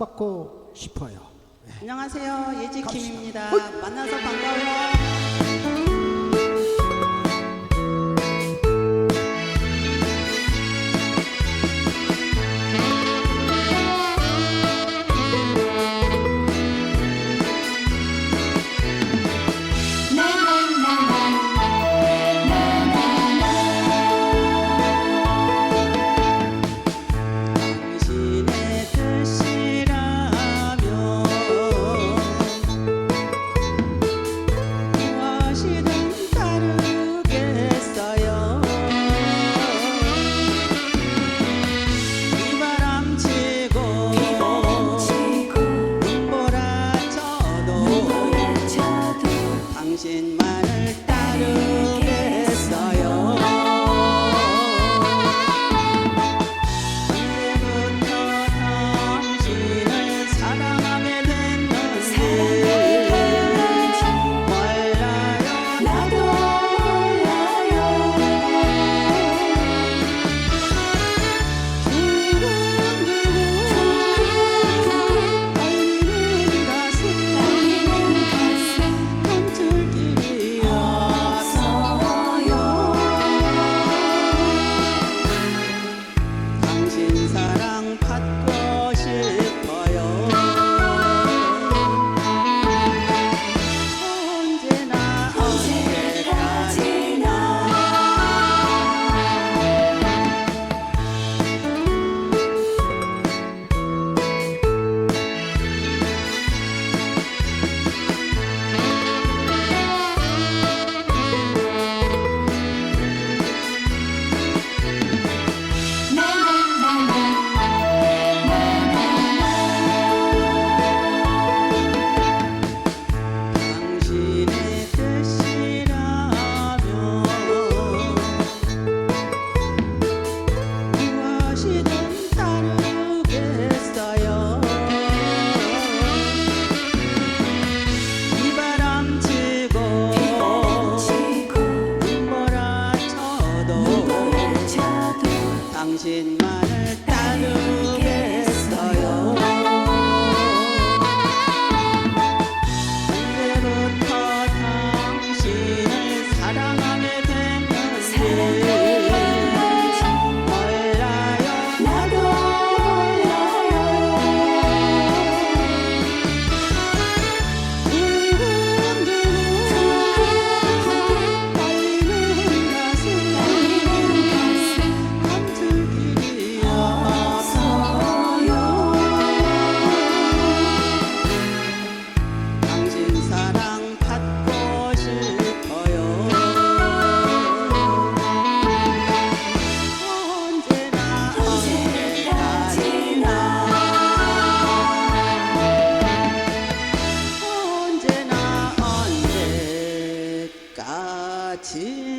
사랑받고 싶어요. 네. 안녕하세요. 예지킴입니다. 만나서 반가워요. 당신만을 따르고 কাছে